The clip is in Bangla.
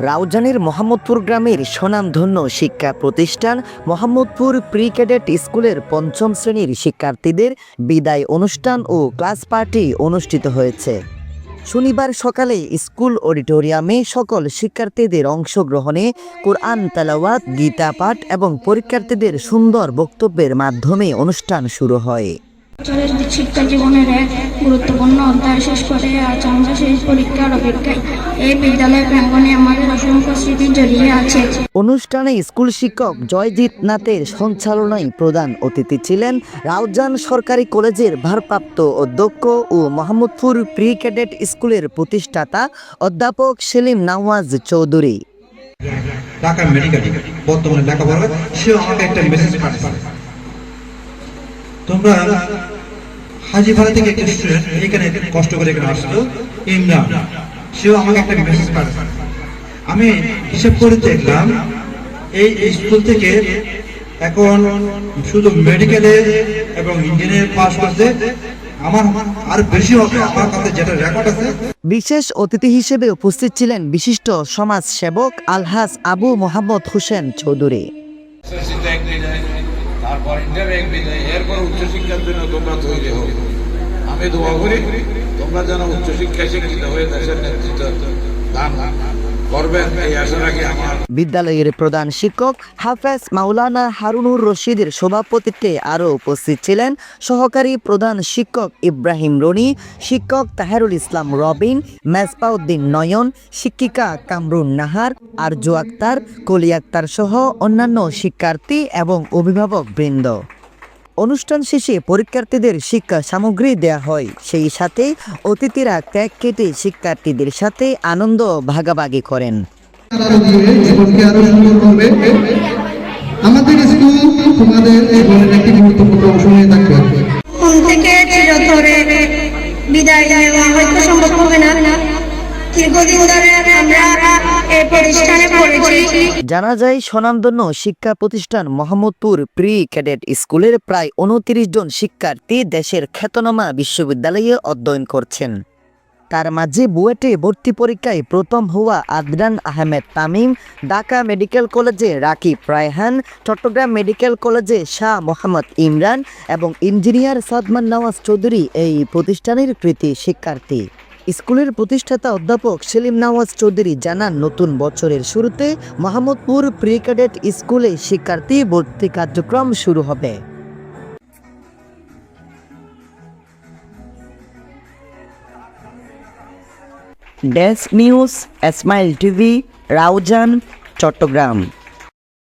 রাউজানের মোহাম্মদপুর গ্রামের স্বনামধন্য শিক্ষা প্রতিষ্ঠান মোহাম্মদপুর প্রি ক্যাডেট স্কুলের পঞ্চম শ্রেণির শিক্ষার্থীদের বিদায় অনুষ্ঠান ও ক্লাস পার্টি অনুষ্ঠিত হয়েছে। শনিবার সকালে স্কুল অডিটোরিয়ামে সকল শিক্ষার্থীদের অংশগ্রহণে কোরআন তালাওয়াত, গীতা পাঠ এবং পরীক্ষার্থীদের সুন্দর বক্তব্যের মাধ্যমে অনুষ্ঠান শুরু হয়। বছরের শিক্ষা জীবনের এক গুরুত্বপূর্ণ অধ্যায় শেষ করে আজ আমরা শেষ পরীক্ষার অপেক্ষায়। এই বিদ্যালয় প্রাঙ্গণে আমাদের অসংখ্য স্মৃতি জড়িয়ে আছে। অনুষ্ঠানে স্কুল শিক্ষক জয়জিৎ নাথের সঞ্চালনায় প্রধান অতিথি ছিলেন রাউজান সরকারি কলেজের ভারপ্রাপ্ত অধ্যক্ষ ও মোহাম্মদপুর প্রি ক্যাডেট স্কুলের প্রতিষ্ঠাতা অধ্যাপক সেলিম নওয়াজ চৌধুরী। ঢাকা মেডিকেল বর্তমানে লেখাপড়া সেও আমাকে একটা মেসেজ পাঠিয়েছে। তোমরা হাজিপাড়া থেকে একটা স্টুডেন্ট এখানে কষ্ট করে এখানে আসলো ইমরান। সেও আমাকে একটা মেসেজ পাঠিয়েছে আমি হিসাব করে দেখলাম এই স্কুল থেকে এখন শুধু মেডিকেলে এবং ইঞ্জিনিয়ার পাস করছে। আমার আর বেশি হবে আমার কাছে যেটা রেকর্ড আছে। বিশেষ অতিথি হিসেবে উপস্থিত ছিলেন বিশিষ্ট সমাজ সেবক আলহাজ আবু মোহাম্মদ হোসেন চৌধুরী। তারপর ইন্টারে এক বিদায় এরপর উচ্চশিক্ষার জন্য তোমরা তৈরি হও। আমি দোয়া করি, তোমরা যেন উচ্চশিক্ষায় শিক্ষিত হয়ে দেশের নেতৃত্ব দান বিদ্যালয়ের প্রধান শিক্ষক হাফেজ মাওলানা হারুনুর রশিদের সভাপতিত্বে আরও উপস্থিত ছিলেন সহকারী প্রধান শিক্ষক ইব্রাহিম রনি, শিক্ষক তাহেরুল ইসলাম রবিন, মেজবাউদ্দিন নয়ন, শিক্ষিকা কামরুন নাহার, আরজু আক্তার, কলি আক্তার সহ অন্যান্য শিক্ষার্থী এবং অভিভাবক বৃন্দ অনুষ্ঠান শেষে পরীক্ষার্থীদের শিক্ষা সামগ্রী দেয়া হয়। সেই সাথে অতিথিরা ক্যাক কেটে শিক্ষার্থীদের সাথে আনন্দ ভাগাভাগি করেন। আমাদের স্কুল তোমাদের এই ধরনের একটি গুরুত্বপূর্ণ অংশ হয়ে জানা যায়, স্বনামধন্য শিক্ষা প্রতিষ্ঠান মোহাম্মদপুর প্রি ক্যাডেট স্কুলের প্রায় উনত্রিশ জন শিক্ষার্থী দেশের খ্যাতনামা বিশ্ববিদ্যালয়ে অধ্যয়ন করছেন। তার মাঝে বুয়েটে ভর্তি পরীক্ষায় প্রথম হওয়া আদনান আহমেদ তামিম, ঢাকা মেডিকেল কলেজে রাকিব রায়হান, চট্টগ্রাম মেডিকেল কলেজে শাহ মোহাম্মদ ইমরান এবং ইঞ্জিনিয়ার সাদমান নওয়াজ চৌধুরী এই প্রতিষ্ঠানের কৃতি শিক্ষার্থী। স্কুলের প্রতিষ্ঠাতা অধ্যাপক সেলিম নওয়াজ চৌধুরী জানান, নতুন বছরের শুরুতে মোহাম্মদপুর প্রি ক্যাডেট স্কুলে শিক্ষার্থী ভর্তি কার্যক্রম শুরু হবে। Desk news Smile TV, Raozan, Chattogram.